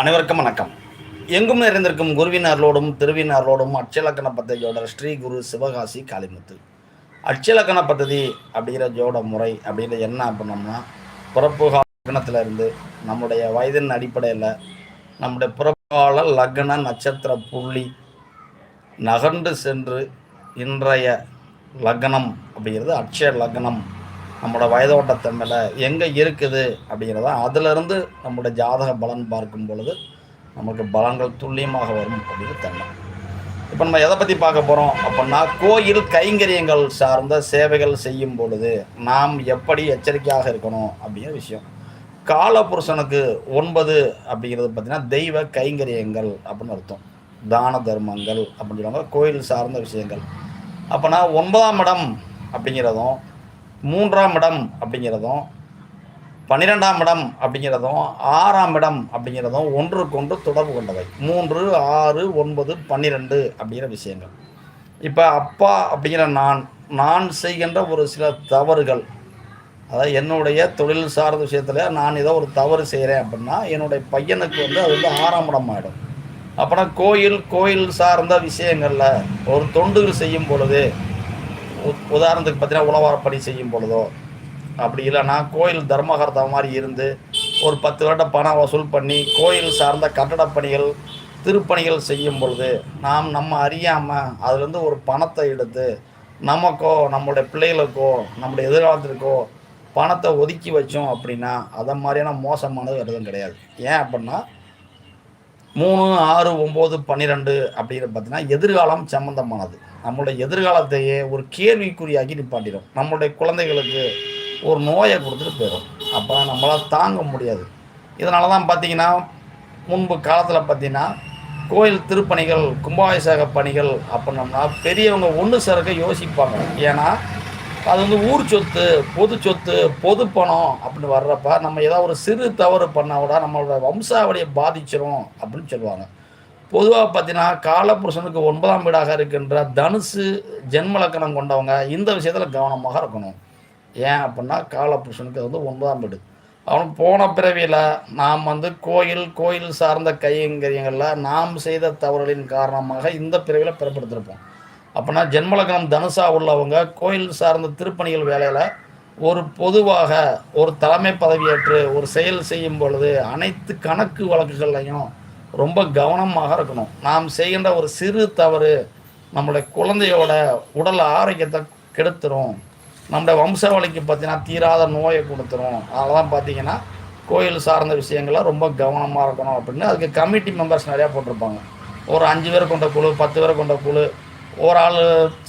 அனைவருக்கும் வணக்கம். எங்கும் நிறைந்திருக்கும் குருவினார்களோடும் திருவினார்களோடும் அச்சலக்கண பத்ததியோட ஸ்ரீ குரு சிவகாசி காளிமுத்து. அச்சலக்கண பத்ததி அப்படிங்கிற ஜோட முறை அப்படிங்கிற என்ன பண்ணோம்னா பிறப்பு லக்னத்தில் இருந்து நம்முடைய வயதின் அடிப்படையில் நம்முடைய புறப்பால லக்ன நட்சத்திர புள்ளி நகர்ந்து சென்று இன்றைய லக்னம் அப்படிங்கிறது அட்சய லக்னம். நம்மளோட வயதோட்டத்தன்மையில் எங்கே இருக்குது அப்படிங்கிறத அதிலிருந்து நம்மளோட ஜாதக பலன் பார்க்கும் பொழுது நமக்கு பலன்கள் துல்லியமாக வரும் அப்படின்னு தன்மை. இப்போ நம்ம எதை பற்றி பார்க்க போகிறோம் அப்படின்னா கோயில் கைங்கரியங்கள் சார்ந்த சேவைகள் செய்யும் பொழுது நாம் எப்படி எச்சரிக்கையாக இருக்கணும் அப்படிங்கிற விஷயம். காலபுருஷனுக்கு ஒன்பது அப்படிங்கிறது பார்த்திங்கன்னா தெய்வ கைங்கரியங்கள் அப்படின்னு அர்த்தம். தான தர்மங்கள் அப்படின்னு சொல்லுவாங்க கோயில் சார்ந்த விஷயங்கள். அப்போனா ஒன்பதாம் இடம் அப்படிங்கிறதும் மூன்றாம் இடம் அப்படிங்கிறதும் பன்னிரெண்டாம் இடம் அப்படிங்கிறதும் ஆறாம் இடம் அப்படிங்கிறதும் ஒன்றுக்கொன்று தொடர்பு கொண்டவை. மூன்று ஆறு ஒன்பது பன்னிரெண்டு அப்படிங்கிற விஷயங்கள். இப்போ அப்பா அப்படிங்கிற நான் நான் செய்கின்ற ஒரு சில தவறுகள் அதாவது என்னுடைய தொழில் சார்ந்த விஷயத்தில் நான் ஏதோ ஒரு தவறு செய்கிறேன் அப்படின்னா என்னுடைய பையனுக்கு வந்து அது வந்து ஆறாம் இடம் ஆகிடும் அப்புறம் கோயில் கோயில் சார்ந்த விஷயங்களில் ஒரு தொண்டுகள் செய்யும் பொழுது உதாரணத்துக்கு பார்த்தீங்கன்னா உழவாரப்பணி செய்யும் பொழுதோ அப்படி இல்லைன்னா கோயில் தர்மகர்த்தா மாதிரி இருந்து ஒரு பத்து வருடம் பணம் வசூல் பண்ணி கோயில் சார்ந்த கட்டடப் பணிகள் திருப்பணிகள் செய்யும் பொழுது நாம் நம்ம அறியாமல் அதுலேருந்து ஒரு பணத்தை எடுத்து நமக்கோ நம்மளுடைய பிள்ளைகளுக்கோ நம்முடைய எதிர்காலத்திற்கோ பணத்தை ஒதுக்கி வச்சோம் அப்படின்னா அதை மாதிரியான மோசமானது எதுவும் கிடையாது. ஏன் அப்படின்னா மூணு ஆறு ஒம்பது பன்னிரெண்டு அப்படின்னு பார்த்தீங்கன்னா எதிர்காலம் சம்மந்தமானது நம்மளுடைய எதிர்காலத்தையே ஒரு கேள்விக்குறியாக்கி நிப்பாட்டிடும். நம்மளுடைய குழந்தைகளுக்கு ஒரு நோயை கொடுத்துட்டு போயிடும். அப்போ நம்மளால் தாங்க முடியாது. இதனால தான் பார்த்தீங்கன்னா முன்பு காலத்தில் பார்த்தீங்கன்னா கோயில் திருப்பணிகள் கும்பாபிஷேக பணிகள் அப்படின்னோம்னா பெரியவங்க ஒன்று சேர்க்க யோசிப்பாங்க. ஏன்னா அது வந்து ஊர் சொத்து பொது சொத்து பொது பணம் அப்படின்னு வர்றப்ப நம்ம ஏதாவது ஒரு சிறு தவறு பண்ணால் கூட நம்மளோட வம்சாவளியை பாதிச்சிடும் அப்படின்னு சொல்லுவாங்க. பொதுவாக பார்த்தீங்கன்னா காலபுருஷனுக்கு ஒன்பதாம் வீடாக இருக்கின்ற தனுசு ஜென்ம லக்கணம் கொண்டவங்க இந்த விஷயத்தில் கவனமாக இருக்கணும். ஏன் அப்படின்னா காலபுருஷனுக்கு அது வந்து ஒன்பதாம் வீடு. அவன் போன பிறவியில் நாம் வந்து கோயில் கோயில் சார்ந்த கைங்கரியங்களில் நாம் செய்த தவறுகளின் காரணமாக இந்த பிறவியில் பிறப்படுத்திருப்போம். அப்படின்னா ஜென்மலக்கணம் தனுசாக உள்ளவங்க கோயில் சார்ந்த திருப்பணிகள் வேலையில் ஒரு பொதுவாக ஒரு தலைமை பதவியேற்று ஒரு செயல் செய்யும் பொழுது அனைத்து கணக்கு வழக்குகள்லையும் ரொம்ப கவனமாக இருக்கணும். நாம் செய்கின்ற ஒரு சிறு தவறு நம்மளுடைய குழந்தையோட உடல் ஆரோக்கியத்தை கெடுத்துரும். நம்முடைய வம்சாவளிக்கு பார்த்தீங்கன்னா தீராத நோயை கொடுத்துரும். அதெல்லாம் பார்த்தீங்கன்னா கோயில் சார்ந்த விஷயங்கள்லாம் ரொம்ப கவனமாக இருக்கணும் அப்படின்னு. அதுக்கு கமிட்டி மெம்பர்ஸ் நிறையா போட்டிருப்பாங்க. ஒரு அஞ்சு பேர் கொண்ட குழு பத்து பேர் கொண்ட குழு ஒரு ஆள்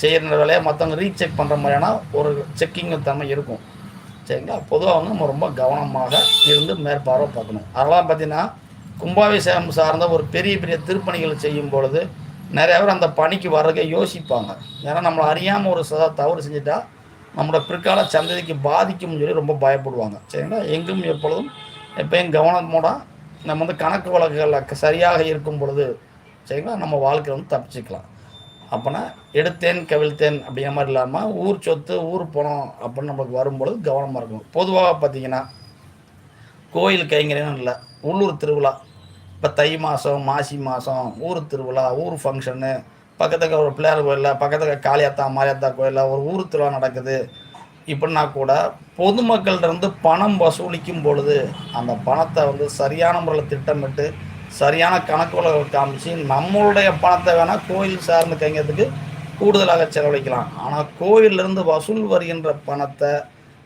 செய்கிற வேலையை மற்றவங்க ரீசெக் பண்ணுற மாதிரியான ஒரு செக்கிங் தன்மை இருக்கும். சரிங்களா? பொதுவாக வந்து நம்ம ரொம்ப கவனமாக இருந்து மேற்பார்வை பார்க்கணும். அதெல்லாம் பார்த்தீங்கன்னா கும்பாபிஷேகம் சார்ந்த ஒரு பெரிய பெரிய திருப்பணிகள் செய்யும் பொழுது நிறைய பேர் அந்த பணிக்கு வர்றதுக்கே யோசிப்பாங்க. ஏன்னா நம்மளை அறியாமல் ஒரு சதா தவறு செஞ்சுட்டா நம்மளோட பிற்கால சந்ததிக்கு பாதிக்கும்னு சொல்லி ரொம்ப பயப்படுவாங்க. சரிங்களா? எங்கும் எப்பொழுதும் எப்பயும் கவனமோட நம்ம வந்து கணக்கு வழக்குகளில் சரியாக இருக்கும் பொழுது சரிங்களா? நம்ம வாழ்க்கை வந்து தப்பிச்சுக்கலாம். அப்போனா எடுத்தேன் கவிழ்த்தேன் அப்படிங்கிற மாதிரி இல்லாமல் ஊர் சொத்து ஊர் பணம் அப்படின்னு நம்மளுக்கு வரும்பொழுது கவனமாக இருக்கணும். பொதுவாக பார்த்தீங்கன்னா கோயில் கைங்கரியம் இல்லை உள்ளூர் திருவிழா இப்போ தை மாதம் மாசி மாதம் ஊர் திருவிழா ஊர் ஃபங்க்ஷனு பக்கத்துக்கு ஒரு பிள்ளையார் கோயிலில் பக்கத்துக்கு காளியாத்தா மாரியாத்தா கோயிலில் ஒரு ஊர் திருவிழா நடக்குது. இப்படின்னா கூட பொதுமக்கள்கிட்ட பணம் வசூலிக்கும் பொழுது அந்த பணத்தை வந்து சரியான முறையில் திட்டமிட்டு சரியான கணக்குகளை காமிச்சு நம்மளுடைய பணத்தை வேணால் கோயில் சார்ந்து கைங்கிறதுக்கு கூடுதலாக செலவழிக்கலாம். ஆனால் கோயிலிருந்து வசூல் வருகின்ற பணத்தை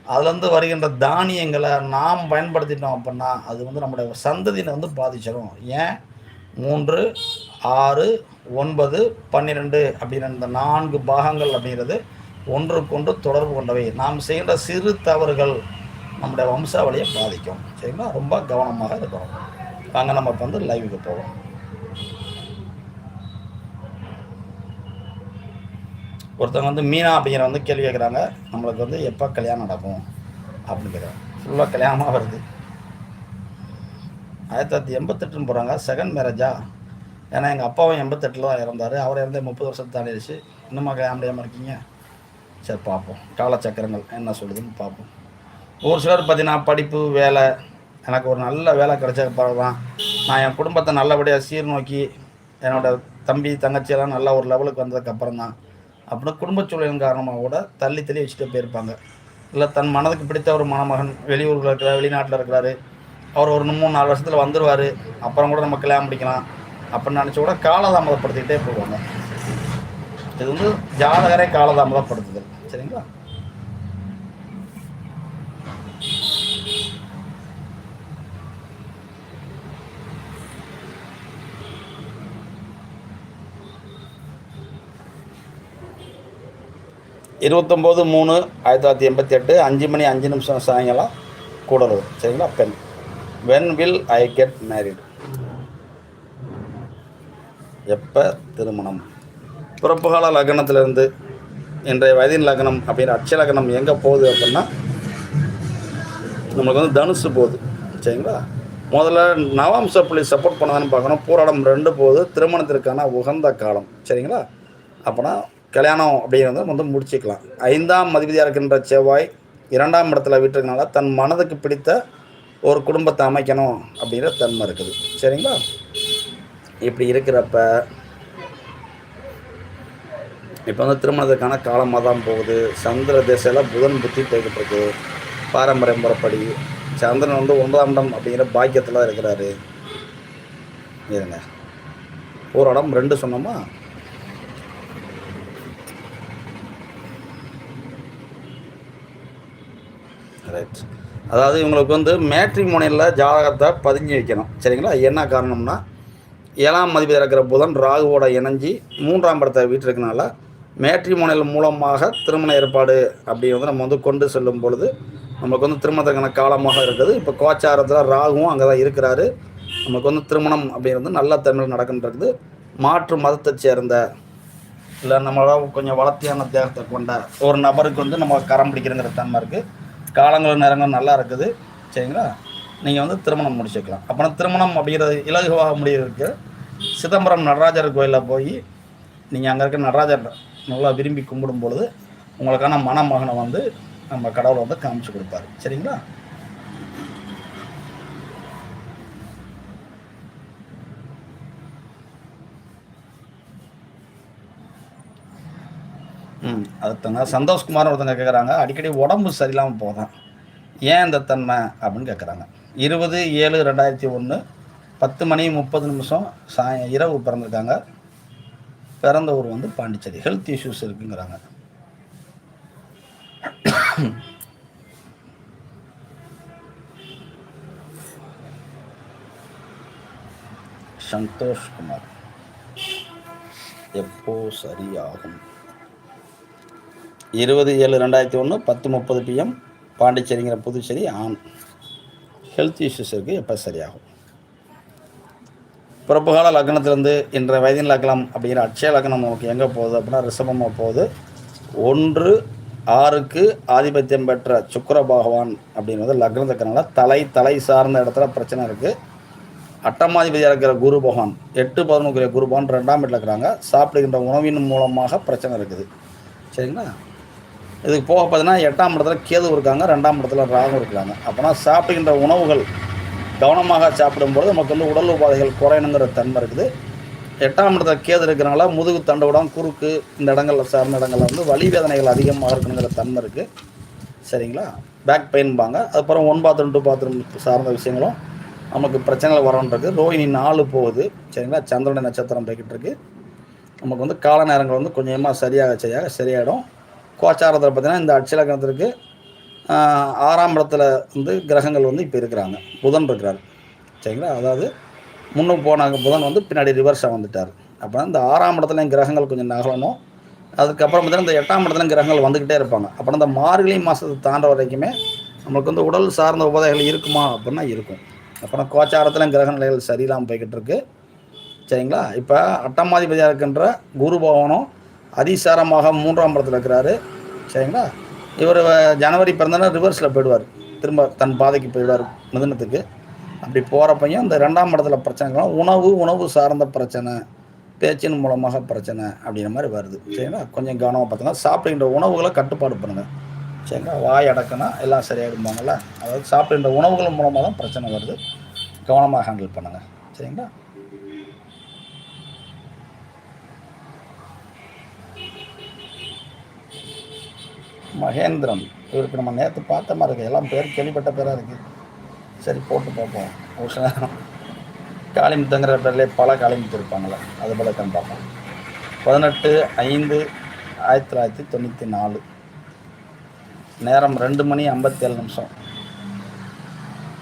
அதுலேருந்து வருகின்ற தானியங்களை நாம் பயன்படுத்திட்டோம் அப்படின்னா அது வந்து நம்முடைய சந்ததியை வந்து பாதிச்சிடும் ஏன்? மூன்று ஆறு ஒன்பது பன்னிரெண்டு அப்படின்ற இந்த நான்கு பாகங்கள் அப்படிங்கிறது ஒன்றுக்கொன்று தொடர்பு கொண்டவை. நாம் செய்கின்ற சிறு தவறுகள் நம்முடைய வம்சாவளியை பாதிக்கும். சரிங்களா? ரொம்ப கவனமாக இருக்கணும். அங்கே நம்ம இப்போ வந்து லைவுக்கு போவோம். ஒருத்தவங்க வந்து மீனா அப்படிங்கிற வந்து கேள்வி கேட்குறாங்க நம்மளுக்கு வந்து எப்போ கல்யாணம் நடக்கும் அப்படின்னு கேட்குறாங்க. ஃபுல்லாக கல்யாணமாக வருது. ஆயிரத்தி தொள்ளாயிரத்தி எண்பத்தெட்டுன்னு போகிறாங்க செகண்ட் மேரேஜா ஏன்னா எங்கள் அப்பாவும் எண்பத்தெட்டில் தான் இறந்தார். அவர் இறந்தே முப்பது வருஷத்து தாண்டிடுச்சு. இன்னுமா கல்யாணம் முடியாமல் இருக்கீங்க? சரி பார்ப்போம். காலச்சக்கரங்கள் என்ன சொல்லுதுன்னு பார்ப்போம். ஒரு சிலர் பார்த்தீங்கன்னா படிப்பு வேலை எனக்கு ஒரு நல்ல வேலை கிடைச்ச பிறகு தான் நான் என் குடும்பத்தை நல்லபடியாக சீர்நோக்கி என்னோடய தம்பி தங்கச்சியெல்லாம் நல்ல ஒரு லெவலுக்கு வந்ததுக்கப்புறம் தான் அப்படின்னா குடும்ப சூழலின் காரணமாக கூட தள்ளி தள்ளி வச்சுட்டு போயிருப்பாங்க. இல்லை தன் மனதுக்கு பிடித்த ஒரு மணமகன் வெளியூரில் இருக்கிறார் வெளிநாட்டில் இருக்கிறாரு. அவர் ஒரு மூணு நாலு வருஷத்தில் வந்துடுவார் அப்புறம் கூட நம்ம கல்யாணம் முடிக்கலாம் அப்படின்னு நினச்சி கூட காலதாமதப்படுத்திக்கிட்டே போவாங்க. இது வந்து ஜாதகரை காலதாமதப்படுத்துதல். சரிங்களா? இருபத்தொம்போது மூணு ஆயிரத்தி தொள்ளாயிரத்தி எண்பத்தி எட்டு அஞ்சு மணி அஞ்சு நிமிஷம் சாயங்காலம் கூடலூர் சரிங்களா? பெண். When will I get married எப்போ திருமணம்? பிறப்புகால லக்னத்திலிருந்து இன்றைய வயதின் லக்னம் அப்படின்ற அட்ச லக்னம் எங்கே போகுது அப்படின்னா நம்மளுக்கு வந்து தனுசு போகுது. சரிங்களா? முதல்ல நவாம்ச புள்ளி சப்போர்ட் பண்ணதான்னு பார்க்கணும். போராடம் ரெண்டு போகுது. திருமணத்திற்கான உகந்த காலம். சரிங்களா? அப்போனா கல்யாணம் அப்படிங்கிறத வந்து முடிச்சுக்கலாம். ஐந்தாம் மதிபதியாக இருக்கின்ற செவ்வாய் இரண்டாம் இடத்துல விட்டுருக்கனால தன் மனதுக்கு பிடித்த ஒரு குடும்பத்தை அமைக்கணும் அப்படிங்கிற தன்மை இருக்குது. சரிங்களா? இப்படி இருக்கிறப்ப இப்போ வந்து திருமணத்துக்கான காலமாக தான் போகுது. சந்திர திசையில் புதன் புத்தி போய்கிட்டு இருக்கு பாரம்பரிய முறைப்படி சந்திரன் வந்து ஒன்பதாம் இடம் அப்படிங்கிற பாக்கியத்தில் இருக்கிறாரு. இருங்க. ஒரு இடம் ரெண்டு சொன்னோமா? ரைட் அதாவது இவங்களுக்கு வந்து மேட்ரிமோனியில் ஜாதகத்தை பதிஞ்சு வைக்கணும். சரிங்களா? என்ன காரணம்னா ஏழாம் மதிப்பில் இருக்கிற புதன் ராகுவோட இணைஞ்சி மூன்றாம் படத்தை வீட்டிருக்கனால மேட்ரிமோனியல் மூலமாக திருமண ஏற்பாடு அப்படி வந்து நம்ம வந்து கொண்டு செல்லும் பொழுது நமக்கு வந்து திருமணத்துக்கான காலமாக இருக்குது. இப்போ கோச்சாரத்தில் ராகுவும் அங்கே தான் இருக்கிறாரு. நமக்கு வந்து திருமணம் அப்படிங்கிறது நல்ல தமிழ் நடக்கின்றது மாற்று மதத்தை சேர்ந்த இல்லை நம்மளோட கொஞ்சம் வளர்த்தியான தேகத்தை கொண்ட ஒரு நபருக்கு வந்து நம்ம கரம் பிடிக்கிறங்கிற தன்மை இருக்குது காலங்கள் நேரங்கள் நல்லா இருக்குது. சரிங்களா? நீங்கள் வந்து திருமணம் முடிச்சுக்கலாம். அப்புறம் திருமணம் அப்படிங்கிறது இலகுவாக முடியிறதுக்கு சிதம்பரம் நடராஜர் கோயிலில் போய் நீங்கள் அங்கே இருக்க நடராஜர் நல்லா விரும்பி கும்பிடும் பொழுது உங்களுக்கான மணமகனை வந்து நம்ம கடவுளை வந்து காமிச்சு கொடுப்பாரு. சரிங்களா? ம் அடுத்தங்க சந்தோஷ்குமார் ஒருத்தங்க கேட்குறாங்க அடிக்கடி உடம்பு சரியில்லாமல் போதான் ஏன் இந்த தன்மை? அப்படின்னு கேட்குறாங்க இருபது ஏழு ரெண்டாயிரத்தி ஒன்று பத்து மணி முப்பது நிமிஷம் சாய இரவு பிறந்திருக்காங்க. பிறந்த ஊர் வந்து பாண்டிச்சேரி. ஹெல்த் இஷ்யூஸ் இருக்குங்கிறாங்க. சந்தோஷ்குமார். எப்போ சரியாகும்? இருபது ஏழு ரெண்டாயிரத்தி ஒன்று பத்து முப்பது பிஎம் பாண்டிச்சேரிங்கிற புதுச்சேரி ஆன் ஹெல்த் இஷ்யூஸ் இருக்குது எப்போ சரியாகும்? பிறப்புகால லக்னத்திலேருந்து இன்ற வயதின் லக்னம் அப்படிங்கிற அட்சய லக்னம் நமக்கு எங்கே போகுது அப்படின்னா ரிஷபமாக போகுது. ஒன்று ஆறுக்கு ஆதிபத்தியம் பெற்ற சுக்கர பகவான் அப்படின்றது லக்னத்துக்கனால தலை தலை சார்ந்த இடத்துல பிரச்சனை இருக்குது அட்டமாதிபதியாக இருக்கிற குரு பகவான் எட்டு பதினொன்று குரு பகவான் ரெண்டாம் வீட்டில் இருக்கிறாங்க. சாப்பிடுகின்ற உணவின் மூலமாக பிரச்சனை இருக்குது. சரிங்களா? இதுக்கு போக பார்த்தீங்கன்னா எட்டாம் இடத்துல கேது இருக்காங்க ரெண்டாம் இடத்துல ராகம் இருக்கிறாங்க அப்போனா சாப்பிடுகின்ற உணவுகள் கவனமாக சாப்பிடும்போது நமக்கு வந்து உடல் உபாதைகள் குறையணுங்கிற தன்மை இருக்குது. எட்டாம் இடத்துல கேது இருக்கிறனால முதுகு தண்டவிடம் குறுக்கு இந்த இடங்களில் சார்ந்த இடங்களில் வந்து வலி வேதனைகள் அதிகமாக இருக்கணுங்கிற தன்மை இருக்குது சரிங்களா? பேக் பெயின்பாங்க அதுக்கப்புறம் ஒன் பாத்ரூம் டூ பாத்ரூம் சார்ந்த விஷயங்களும் நமக்கு பிரச்சனைகள் வரணுன்றது ரோஹிணி நாலு போகுது. சரிங்களா? சந்திரனுடைய நட்சத்திரம் போய்கிட்டு இருக்கு. நமக்கு வந்து கால நேரங்கள் வந்து கொஞ்சமாக சரியாக சரியாக சரியாயிடும். கோச்சாரத்தில் பார்த்தீங்கன்னா இந்த அட்சலக்கணத்திற்கு ஆறாம் இடத்துல வந்து கிரகங்கள் வந்து இப்போ இருக்கிறாங்க. புதன் இருக்கிறார். சரிங்களா? அதாவது முன்னுக்கு போனாங்க. புதன் வந்து பின்னாடி ரிவர்ஸாக வந்துட்டார். அப்போ இந்த ஆறாம் இடத்துலையும் கிரகங்கள் கொஞ்சம் நகலணும். அதுக்கப்புறம் பார்த்தீங்கன்னா இந்த எட்டாம் இடத்துல கிரகங்கள் வந்துக்கிட்டே இருப்பாங்க. அப்புறம் இந்த மார்கழி மாதத்தை தாண்ட வரைக்குமே நம்மளுக்கு வந்து உடல் சார்ந்த உபாதைகள் இருக்குமா அப்படின்னா இருக்கும். அப்புறம் கோச்சாரத்தில் கிரக நிலைகள் சரியில்லாமல் போய்கிட்டு இருக்கு. சரிங்களா? இப்போ அட்டமாதிபதியாக இருக்கின்ற குரு பவனும் அதிசாரமாக மூன்றாம் படத்தில் இருக்கிறாரு. சரிங்களா? இவர் ஜனவரி பிறந்தனா ரிவர்ஸில் போயிடுவார். திரும்ப தன் பாதைக்கு போயிடுவார் மிதனத்துக்கு. அப்படி போகிறப்பையும் இந்த ரெண்டாம் இடத்துல பிரச்சனைகள்லாம் உணவு உணவு சார்ந்த பிரச்சனை பேச்சின் மூலமாக பிரச்சனை அப்படிங்கிற மாதிரி வருது. சரிங்களா? கொஞ்சம் கவனமாக பார்த்தோன்னா சாப்பிடுகின்ற உணவுகளை கட்டுப்பாடு பண்ணுங்கள் சரிங்களா? வாய் அடக்குனா எல்லாம் சரியாயிடும்பாங்கள்ல அதாவது சாப்பிடுற உணவுகள் மூலமாக தான் பிரச்சனை வருது. கவனமாக ஹேண்டில் பண்ணுங்கள் சரிங்களா? மகேந்திரன். இவருக்கு நம்ம நேற்று பார்த்த மாதிரி இருக்கு. எல்லாம் பேர் கேள்விப்பட்ட பேராக இருக்குது சரி போட்டு பார்ப்போம். ஒரு காளிமுத்துங்கிற பேர்லேயே பல காளிமுத்து இருப்பாங்களே அது போல தான் பார்ப்போம். பதினெட்டு ஐந்து ஆயிரத்தி தொள்ளாயிரத்தி தொண்ணூற்றி நாலு. நேரம் ரெண்டு மணி ஐம்பத்தேழு நிமிஷம்.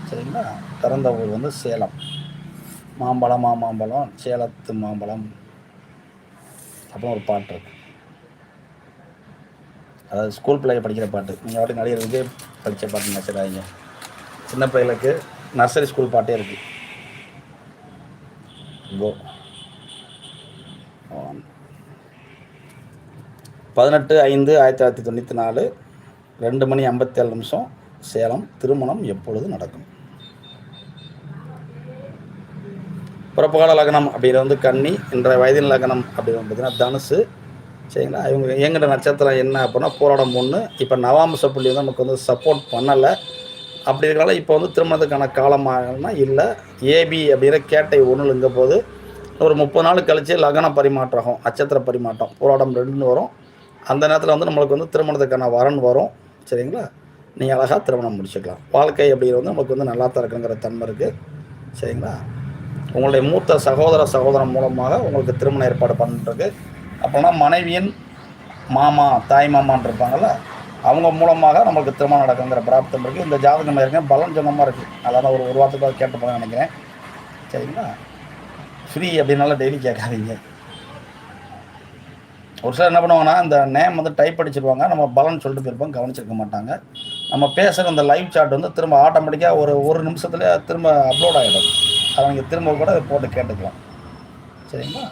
சரிங்களா? பிறந்த ஊர் வந்து சேலம். மாம்பழம் மாமாம்பழம் சேலத்து மாம்பழம். அப்புறம் ஒரு பாட்டு இருக்குது அதாவது ஸ்கூல் பிள்ளைங்க படிக்கிற பாட்டு. நீங்கள் வாட்டி நடிகர் விஜய் படித்த பாட்டு நினச்சிடாதீங்க. சின்ன பிள்ளைகளுக்கு நர்சரி ஸ்கூல் பாட்டே இருக்கு. கோ பதினெட்டு ஐந்து ஆயிரத்தி தொள்ளாயிரத்தி தொண்ணூற்றி நாலு ரெண்டு மணி ஐம்பத்தேழு நிமிஷம் சேலம் திருமணம் எப்பொழுது நடக்கும்? பிறப்புகால லக்னம் அப்படிங்கிறது வந்து கன்னி இன்றைய வயதின் லக்னம் அப்படின்னு பார்த்தீங்கன்னா தனுசு சரிங்களா? இவங்க இயங்குற நட்சத்திரம் என்ன அப்படின்னா போராடம் ஒன்று இப்போ நவாம்ச புள்ளி வந்து நமக்கு வந்து சப்போர்ட் பண்ணலை. அப்படி இருக்கனால இப்போ வந்து திருமணத்துக்கான காலமாகனா இல்லை. ஏபி அப்படிங்கிற கேட்டை ஒன்றுங்க போது. ஒரு முப்பது நாள் கழித்து லக்ன பரிமாற்றம் நட்சத்திர பரிமாற்றம் போராடம் ரெண்டுன்னு வரும். அந்த நேரத்தில் வந்து நம்மளுக்கு வந்து திருமணத்துக்கான வரன் வரும். சரிங்களா? நீங்கள் அழகாக திருமணம் முடிச்சுக்கலாம். வாழ்க்கை அப்படிங்கிறது வந்து நமக்கு வந்து நல்லா தான் இருக்குங்கிற தன்மை இருக்குது சரிங்களா? உங்களுடைய மூத்த சகோதர சகோதரன் மூலமாக உங்களுக்கு திருமண ஏற்பாடு பண்ணுறதுக்கு அப்படின்னா மனைவியின் மாமா தாய் மாமான் இருப்பாங்கள்ல அவங்க மூலமாக நம்மளுக்கு திருமணம் நடக்குங்கிற பிராப்தம் இருக்குது இந்த ஜாதகம் இருக்க பலன் சொன்னமாக இருக்குது அதான் ஒரு ஒரு வாரத்துக்கு கேட்டு நினைக்கிறேன். சரிங்களா? ஃப்ரீ அப்படின்னால டெய்லி கேட்காதீங்க. ஒரு சிலர் என்ன பண்ணுவாங்கன்னா இந்த நேம் வந்து டைப் அடிச்சிருவாங்க. நம்ம பலன் சொல்லிட்டு போயிருப்போம் கவனிச்சிருக்க மாட்டாங்க. நம்ம பேசுகிற இந்த லைவ் சாட் வந்து திரும்ப ஆட்டோமேட்டிக்காக ஒரு ஒரு நிமிஷத்துலேயே திரும்ப அப்லோட் ஆகிடும் அதை நீங்கள் திரும்ப கூட போட்டு கேட்டுக்கலாம். சரிங்களா?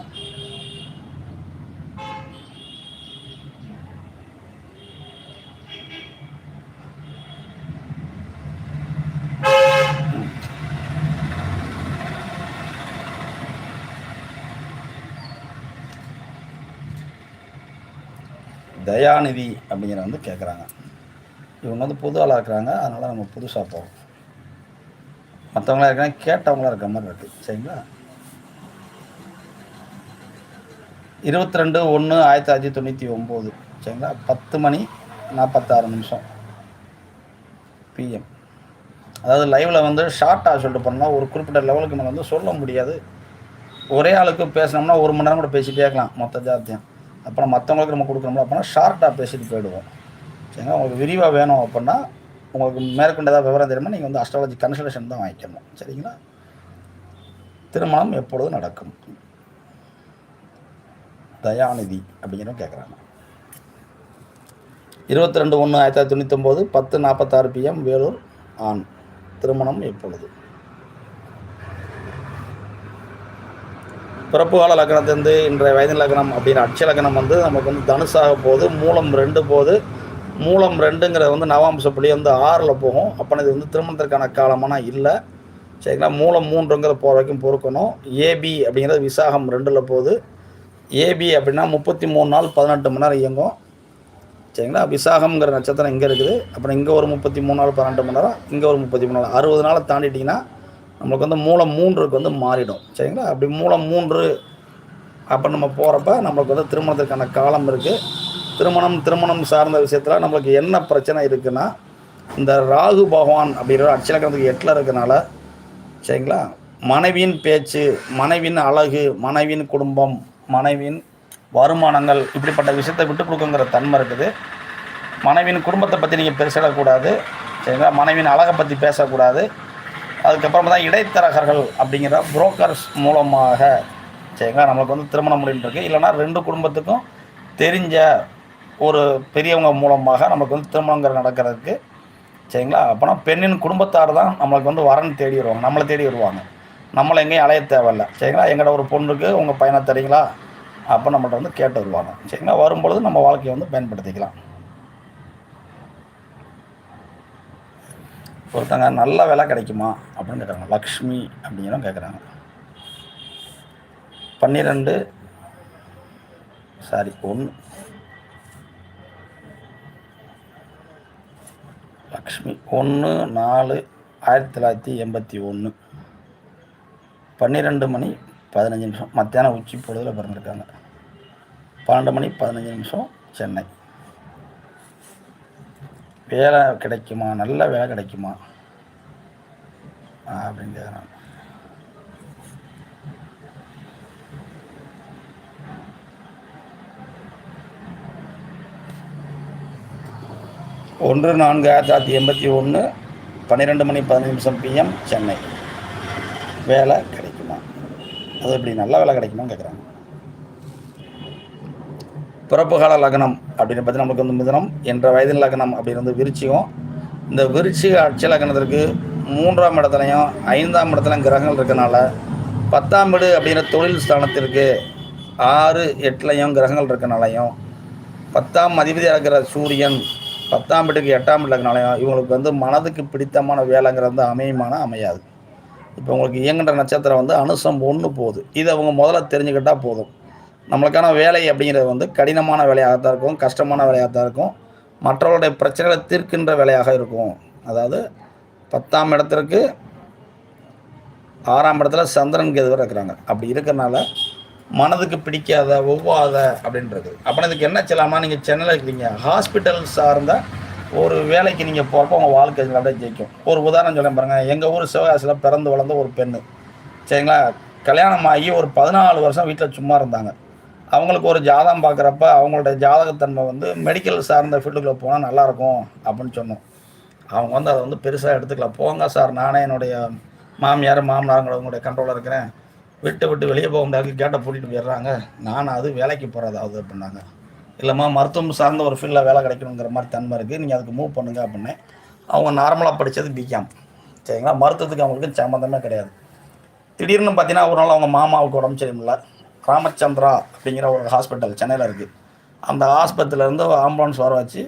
தயாநிதி அப்படிங்கிற வந்து கேட்குறாங்க இவங்க வந்து புது ஆளாக இருக்கிறாங்க. அதனால் நம்ம புதுசாக போகிறோம் மற்றவங்களாக இருக்காங்க கேட்டவங்களாக இருக்கிற மாதிரி இருக்குது சரிங்களா? இருபத்தி ரெண்டு ஒன்று ஆயிரத்தி தொள்ளாயிரத்தி தொண்ணூற்றி ஒம்பது. சரிங்களா? பத்து மணி நாற்பத்தாறு நிமிஷம் பிஎம் அதாவது லைவில் வந்து ஷார்ட்டாக சொல்லிட்டு போனோம்னா ஒரு குறிப்பிட்ட லெவலுக்கு மேலே வந்து சொல்ல முடியாது. ஒரே ஆளுக்கு பேசினோம்னா ஒரு மணி நேரம் கூட பேசிட்டே இருக்கலாம். மொத்த ஜாத்தியம். அப்புறம் மற்றவங்களுக்கு நம்ம கொடுக்குறோம்ல அப்படின்னா ஷார்ட்டாக பேசிட்டு போயிடுவோம். சரிங்களா? உங்களுக்கு விரிவாக வேணும் அப்படின்னா உங்களுக்கு மேற்கொண்டு ஏதாவது விவரம் தெரியுமா? நீங்கள் வந்து அஸ்ட்ராலஜி கன்சல்டேஷன் தான் வாங்கிக்கணும். சரிங்களா? திருமணம் எப்பொழுது நடக்கும்? தயாநிதி அப்படிங்கிறவங்க கேட்குறாங்க இருபத்தி ரெண்டு ஒன்று ஆயிரத்தி தொள்ளாயிரத்தி தொண்ணூத்தொம்பது பத்து நாற்பத்தாறு பிஎம் வேலூர் ஆண் திருமணம் எப்பொழுது? பிறப்பு கால லக்னத்திலிருந்து இன்றைய வயது லக்னம் அப்படிங்கிற அட்ச லக்னம் வந்து நமக்கு வந்து தனுசாக போகுது மூலம் ரெண்டு போகுது. மூலம் ரெண்டுங்கிறது வந்து நவாம்சப்படி வந்து ஆறில் போகும். அப்போ இது வந்து திருமணத்திற்கான காலமான இல்லை. சரிங்களா? மூலம் மூன்றுங்கிறது போகிற வரைக்கும் பொறுக்கணும். ஏபி அப்படிங்கிறது விசாகம் ரெண்டில் போகுது. ஏபி அப்படின்னா முப்பத்தி மூணு நாள் பதினெட்டு மணி நேரம் இயங்கும். சரிங்களா? விசாகம்ங்கிற நட்சத்திரம் இங்கே இருக்குது. அப்புறம் இங்கே ஒரு முப்பத்தி மூணு நாள் பன்னெண்டு மணி நேரம் இங்கே ஒரு முப்பத்தி மூணு நாள். அறுபது நாளை தாண்டிட்டிங்கன்னா நம்மளுக்கு வந்து மூலம் மூன்றுக்கு வந்து மாறிடும். சரிங்களா? அப்படி மூலம் மூன்று அப்போ நம்ம போகிறப்ப நம்மளுக்கு வந்து திருமணத்திற்கான காலம் இருக்குது திருமணம் திருமணம் சார்ந்த விஷயத்தில் நம்மளுக்கு என்ன பிரச்சனை இருக்குன்னா இந்த ராகு பகவான் அப்படிங்கிற அச்சலக்கணத்துக்கு எட்டில் இருக்கனால சரிங்களா? மனைவியின் பேச்சு மனைவியின் அழகு மனைவியின் குடும்பம் மனைவியின் வருமானங்கள் இப்படிப்பட்ட விஷயத்தை விட்டு கொடுக்குங்கிற தன்மை இருக்குது. மனைவியின் குடும்பத்தை பற்றி நீங்கள் பெருசிடக்கூடாது சரிங்களா? மனைவியின் அழகை பற்றி பேசக்கூடாது. அதுக்கப்புறமா தான் இடைத்தரகர்கள் அப்படிங்கிற புரோக்கர்ஸ் மூலமாக சரிங்களா? நம்மளுக்கு வந்து திருமணம் முடின்னு இருக்குது இல்லைன்னா ரெண்டு குடும்பத்துக்கும் தெரிஞ்ச ஒரு பெரியவங்க மூலமாக நமக்கு வந்து திருமணங்கிற நடக்கிறதுக்கு சரிங்களா? அப்போனா பெண்ணின் குடும்பத்தார் தான் நம்மளுக்கு வந்து வரன் தேடி வருவாங்க. நம்மளை தேடி வருவாங்க. நம்மளை எங்கேயும் அலைய தேவையில்ல. சரிங்களா? எங்களோட ஒரு பொண்ணுக்கு உங்கள் பையனை தரீங்களா? அப்போ நம்மள்ட்ட வந்து கேட்டு வருவாங்க. சரிங்களா? வரும்பொழுது நம்ம வாழ்க்கையை வந்து பயன்படுத்திக்கலாம். ஒருத்தங்க நல்ல வேலை கிடைக்குமா? அப்படின்னு கேட்குறாங்க. லக்ஷ்மி அப்படிங்கிறவங்க கேட்குறாங்க. பன்னிரெண்டு. சாரி ஒன்று. லக்ஷ்மி ஒன்று நாலு ஆயிரத்தி தொள்ளாயிரத்தி எண்பத்தி ஒன்று. பன்னிரெண்டு மணி பதினஞ்சு நிமிஷம். மத்தியானம் உச்சி பொழுதில் பிறந்திருக்காங்க. பன்னெண்டு மணி பதினஞ்சு நிமிஷம் சென்னை. வேலை கிடைக்குமா? நல்ல வேலை கிடைக்குமா? அப்படின்னு கேட்குறாங்க ஒன்று நான்கு ஆயிரத்தி தொள்ளாயிரத்தி எண்பத்தி ஒன்று பன்னிரெண்டு மணி பதினஞ்சு நிமிஷம் பிஎம் சென்னை. வேலை கிடைக்குமா? அது எப்படி நல்ல வேலை கிடைக்குமான்னு கேட்குறாங்க பிறப்புகால லக்னம் அப்படின்னு பற்றி நமக்கு வந்து மிதனம் என்ற வயதின் லக்னம் அப்படின்னு வந்து விருச்சிகம். இந்த விருச்சிக அட்ச லக்னத்திற்கு மூன்றாம் இடத்துலையும் ஐந்தாம் இடத்துலையும் கிரகங்கள் இருக்கனால பத்தாம் வீடு அப்படிங்கிற தொழில் ஸ்தானத்திற்கு ஆறு எட்டுலையும் கிரகங்கள் இருக்கனாலையும் பத்தாம் அதிபதியாக இருக்கிற சூரியன் பத்தாம் வீட்டுக்கு எட்டாம் வீட்டில் இவங்களுக்கு வந்து மனதுக்கு பிடித்தமான வேலைங்கிறது வந்து அமையுமான அமையாது. இப்போ உங்களுக்கு இயங்குகிற நட்சத்திரம் வந்து அனுசம் ஒன்று போகுது. இதை அவங்க முதல்ல தெரிஞ்சுக்கிட்டால் போதும். நம்மளுக்கான வேலை அப்படிங்கிறது வந்து கடினமான வேலையாகத்தான் இருக்கும் கஷ்டமான வேலையாகத்தான் இருக்கும். மற்றவர்களுடைய பிரச்சனைகளை தீர்க்கின்ற வேலையாக இருக்கும். அதாவது பத்தாம் இடத்திற்கு ஆறாம் இடத்துல சந்திரன் கேதுவர் இருக்கிறாங்க. அப்படி இருக்கிறனால மனதுக்கு பிடிக்காத ஒவ்வாத அப்படின்றது அப்புறம் இதுக்கு என்ன செய்யலாமா நீங்கள் சென்னையில் இருக்கிறீங்க ஹாஸ்பிட்டல் சார்ந்த ஒரு வேலைக்கு நீங்கள் போகிறப்ப உங்கள் வாழ்க்கை அப்படியே ஜெயிக்கும். ஒரு உதாரணம் சொல்ல பாருங்கள் எங்கள் ஊர் சிவகாசியில் பிறந்து வளர்ந்த ஒரு பெண்ணு. சரிங்களா? கல்யாணம் ஆகி ஒரு பதினாலு வருஷம் வீட்டில் சும்மா இருந்தாங்க. அவங்களுக்கு ஒரு ஜாதகம் பார்க்குறப்ப அவங்களோட ஜாதகத்தன்மை வந்து மெடிக்கல் சார்ந்த ஃபீல்டுக்குள்ளே போனால் நல்லாயிருக்கும் அப்படின்னு சொன்னோம். அவங்க வந்து அதை வந்து பெருசாக எடுத்துக்கல. போங்க சார் நானே என்னுடைய மாமியார் மாமனாருங்களவங்களுடைய கண்ட்ரோலில் இருக்கிறேன். விட்டு விட்டு வெளியே போக முடியாது கேட்டை பூட்டிட்டு போயிடுறாங்க. நான் அது வேலைக்கு போகிறதாவது அப்படின்னாங்க. இல்லைம்மா மருத்துவம் சார்ந்த ஒரு ஃபீல்டில் வேலை கிடைக்கணுங்கிற மாதிரி தன்மை இருக்குது நீங்கள் அதுக்கு மூவ் பண்ணுங்க அப்படின்னு அவங்க நார்மலாக படித்தது பிகாம் சரிங்களா? மருத்துவத்துக்கு அவங்களுக்கு சம்மந்தமே கிடையாது. திடீர்னு பார்த்தீங்கன்னா ஒரு நாள் அவங்க மாமாவுக்கு உடம்பு சரியில்லை. ராமச்சந்திரா அப்படிங்கிற ஒரு ஹாஸ்பிட்டல் சென்னையில் இருக்குது அந்த ஆஸ்பத்திரியிலேருந்து ஆம்புலன்ஸ் வர வச்சு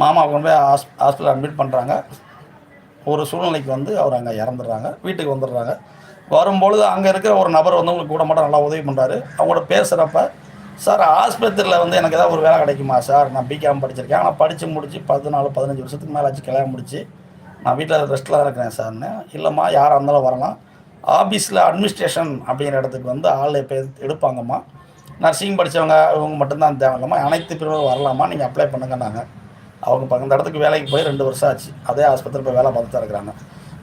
மாமா கொண்டு போய் ஹாஸ் ஹாஸ்பிட்டல் அட்மிட் பண்ணுறாங்க ஒரு சூழ்நிலைக்கு வந்து அவர் அங்கே இறந்துடுறாங்க. வீட்டுக்கு வந்துடுறாங்க. வரும்பொழுது அங்கே இருக்கிற ஒரு நபர் வந்து உங்களுக்கு கூட மட்டும் நல்லா உதவி பண்ணுறாரு அவங்களோட பேசுகிறப்ப சார் ஆஸ்பத்திரியில் வந்து எனக்கு ஏதாவது ஒரு வேலை கிடைக்குமா சார்? நான் பிகாம் படிச்சிருக்கேன். ஆனால் படித்து முடிச்சு பதினாலு பதினஞ்சு வருஷத்துக்கு மேலே ஆச்சு கல்யாணம் முடிச்சு. நான் வீட்டில் ரெஸ்ட்டில் இருக்கிறேன் சார்னு. இல்லைம்மா யாராக இருந்தாலும் வரலாம். ஆஃபீஸில் அட்மினிஸ்ட்ரேஷன் அப்படிங்கிற இடத்துக்கு வந்து ஆள் இப்போ எடுப்பாங்கம்மா? நர்சிங் படித்தவங்க இவங்க மட்டும்தான் தேவையில்லம்மா அனைத்து பிரிவும் வரலாமா? நீங்கள் அப்ளை பண்ணுங்கன்னாங்க. அவங்க இப்போ அந்த இடத்துக்கு வேலைக்கு போய் ரெண்டு வருஷம் ஆச்சு. அதே ஆஸ்பத்திரி போய் வேலை பார்த்து இருக்கிறாங்க.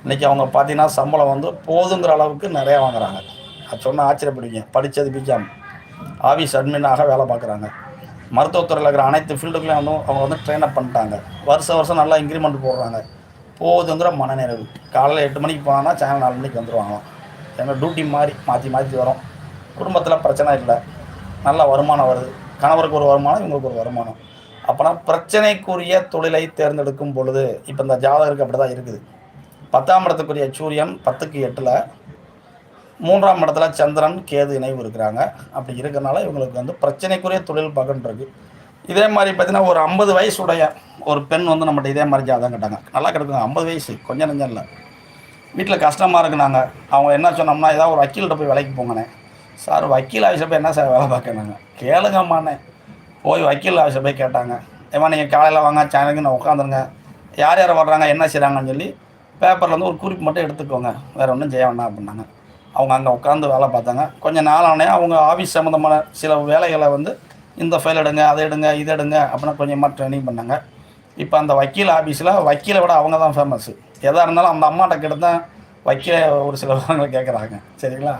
இன்றைக்கி அவங்க பார்த்தீங்கன்னா சம்பளம் வந்து போதுங்கிற அளவுக்கு நிறையா வாங்குறாங்க. அது சொன்னால் ஆச்சரியப்படுவீங்க. படித்தது பிஜாம் ஆஃபீஸ் அட்மினாக வேலை பார்க்குறாங்க. மருத்துவத்துறையில் இருக்கிற அனைத்து ஃபீல்டுகளையும் வந்து அவங்க வந்து ட்ரெயின் அப் பண்ணிட்டாங்க. வருஷம் வருஷம் நல்லா இன்க்ரிமெண்ட் போடுறாங்க. போதுங்கிற மனநிறைவு. காலையில் எட்டு மணிக்கு போனான்னா சாயங்காலம் நாலு மணிக்கு வந்துடுவாங்களாம் ஏன்னா டியூட்டி மாதிரி மாற்றி மாற்றி வரும். குடும்பத்தில் பிரச்சனை இல்லை. நல்ல வருமானம் வருது. கணவருக்கு ஒரு வருமானம் இவங்களுக்கு ஒரு வருமானம். அப்போனா பிரச்சனைக்குரிய தொழிலை தேர்ந்தெடுக்கும் பொழுது இப்போ இந்த ஜாதகருக்கு அப்படி தான் இருக்குது. பத்தாம் இடத்துக்குரிய சூரியன் பத்துக்கு எட்டில் மூன்றாம் இடத்துல சந்திரன் கேது இணைவு இருக்கிறாங்க. அப்படி இருக்கிறனால இவங்களுக்கு வந்து பிரச்சனைக்குரிய தொழில் பார்க்கன்றிருக்கு இதே மாதிரி பார்த்தீங்கன்னா ஒரு ஐம்பது வயசு உடைய ஒரு பெண் வந்து நம்மகிட்ட இதே மாதிரி ஜாதகம் கேட்டாங்க. நல்லா கிடக்குங்க ஐம்பது வயசு கொஞ்சம் நெஞ்சம் இல்லை. வீட்டில் கஷ்டமாக இருக்குனாங்க. அவங்க என்ன சொன்னோம்னா ஏதாவது ஒரு வக்கீல்கிட்ட போய் வேலைக்கு போங்கண்ணே. சார் வக்கீல் ஆஃபீஸில் போய் என்ன சார் வேலை பார்க்கணுங்க? கேளுங்கம்மாண்ணே போய் வக்கீல் ஆஃபீஸில் போய் கேட்டாங்க. ஏமா நீங்கள் காலையில் வாங்க சேனலுக்கு நான் உட்காந்துருங்க. யார் யார் வர்றாங்க என்ன செய்கிறாங்கன்னு சொல்லி பேப்பரில் வந்து ஒரு குறிப்பு மட்டும் எடுத்துக்கோங்க. வேறு ஒன்றும் செய்ய வேண்டாம் அப்படின்னாங்க. அவங்க அங்கே உட்காந்து வேலை பார்த்தாங்க. கொஞ்சம் நாளானே அவங்க ஆஃபீஸ் சம்மந்தமான சில வேலைகளை வந்து இந்த ஃபைல் எடுங்க அதை எடுங்க இதை எடுங்க அப்படின்னு கொஞ்சமாக ட்ரைனிங் பண்ணாங்க. இப்போ அந்த வக்கீல் ஆஃபீஸில் வக்கீலை விட அவங்க தான் ஃபேமஸ்ஸு எதாக இருந்தாலும் அந்த அம்மாட்ட கிட்ட தான் வக்கீல ஒரு சில விவரங்களை கேட்குறாங்க சரிங்களா?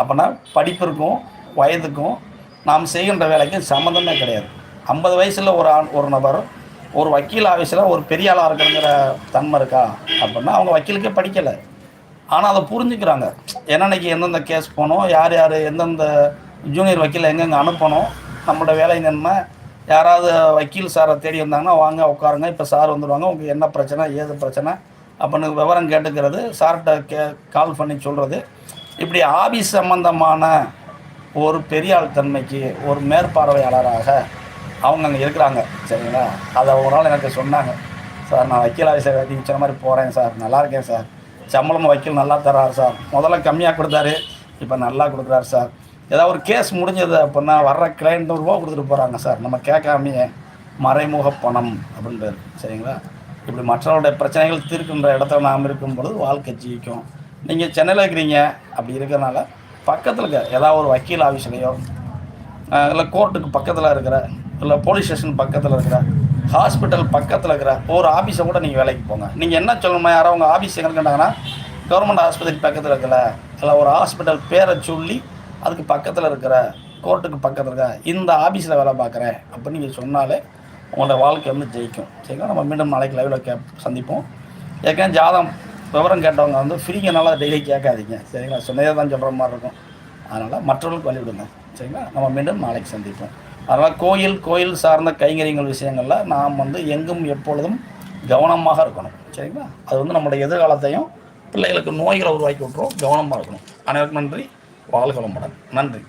அப்படின்னா படிப்பிற்கும் வயதுக்கும் நாம் செய்கின்ற வேலைக்கும் சம்மந்தமே கிடையாது. ஐம்பது வயசில் ஒரு ஆண் ஒரு நபர் ஒரு வக்கீல் ஆஃபீஸில் ஒரு பெரிய ஆளாக இருக்கிறங்கிற தன்மை இருக்கா? அப்படின்னா அவங்க வக்கீலுக்கே படிக்கலை. ஆனால் அதை புரிஞ்சுக்கிறாங்க. என்னன்னைக்கு எந்தெந்த கேஸ் போகணும் யார் யார் எந்தெந்த ஜூனியர் வக்கீல் எங்கெங்கே அனுப்பணும் நம்மளோட வேலை நன்மை யாராவது வக்கீல் சாரை தேடி வந்தாங்கன்னா வாங்க உட்காருங்க. இப்போ சார் வந்துடுவாங்க. உங்களுக்கு என்ன பிரச்சனை ஏது பிரச்சனை அப்படின்னு விவரம் கேட்டுக்கிறது. சார்கிட்ட கே கால் பண்ணி சொல்கிறது இப்படி ஆபீஸ் சம்பந்தமான ஒரு பெரியாள் தன்மைக்கு ஒரு மேற்பார்வையாளராக அவங்க அங்கே இருக்கிறாங்க. சரிங்களா? அதை ஒரு நாள் எனக்கு சொன்னாங்க. சார் நான் வக்கீல் ஆஃபீஸர் நீங்கள் சொன்ன மாதிரி போகிறேன் சார். நல்லா இருக்கேன் சார். சம்பளம் வக்கீல் நல்லா தர்றாரு சார். முதல்ல கம்மியாக கொடுத்தாரு. இப்போ நல்லா கொடுக்குறாரு சார். ஏதாவது ஒரு கேஸ் முடிஞ்சது அப்படின்னா வர்ற கிளைண்ட் ரூபா கொடுத்துட்டு போகிறாங்க சார். நம்ம கேட்காமையே மறைமுக பணம் அப்படின்றாரு சரிங்களா? இப்படி மற்றவருடைய பிரச்சனைகள் தீர்க்கின்ற இடத்துல நாம் இருக்கும் பொழுது வாழ்க்கை ஜீவிக்கும். நீங்கள் சென்னையில் இருக்கிறீங்க அப்படி இருக்கிறனால பக்கத்தில் இருக்க ஏதாவது ஒரு வக்கீல் ஆஃபீஸ்லையோ இல்லை கோர்ட்டுக்கு பக்கத்தில் இருக்கிற இல்லை போலீஸ் ஸ்டேஷன் பக்கத்தில் இருக்கிற ஹாஸ்பிட்டல் பக்கத்தில் இருக்கிற ஒரு ஆஃபீஸை கூட நீங்கள் வேலைக்கு போங்க. நீங்கள் என்ன சொல்லணுமா யாரோ உங்கள் ஆஃபீஸ் எங்கே கேட்டாங்கன்னா கவர்மெண்ட் ஆஸ்பத்திரி பக்கத்தில் இருக்கல இல்லை ஒரு ஹாஸ்பிட்டல் பேரை சொல்லி அதுக்கு பக்கத்தில் இருக்கிற கோர்ட்டுக்கு பக்கத்தில் இருக்கிற இந்த ஆஃபீஸில் வேலை பார்க்குறேன் அப்படின்னு நீங்கள் சொன்னாலே உங்களோட வாழ்க்கை வந்து ஜெயிக்கும். சரிங்களா? நம்ம மீண்டும் நாளைக்கு லைவில் கே சந்திப்போம். ஏற்கனவே ஜாதம் விவரம் கேட்டவங்க வந்து ஃப்ரீங்கனால டெய்லி கேட்காதீங்க. சரிங்களா? சொன்னதே தான் சொல்கிற மாதிரி இருக்கும். அதனால் மற்றவர்களுக்கு வழி விடுங்க. சரிங்களா? நம்ம மீண்டும் நாளைக்கு சந்திப்போம். அதனால் கோயில் கோயில் சார்ந்த கைங்கரியங்கள் விஷயங்களில் நாம் வந்து எங்கும் எப்பொழுதும் கவனமாக இருக்கணும். சரிங்களா? அது வந்து நம்மளுடைய எதிர்காலத்தையும் பிள்ளைகளுக்கு நோய்களை உருவாக்கி விட்டுரும். கவனமாக இருக்கணும். அனைவருக்கும் நன்றி. வாழ்க வளமுடன். நன்றி.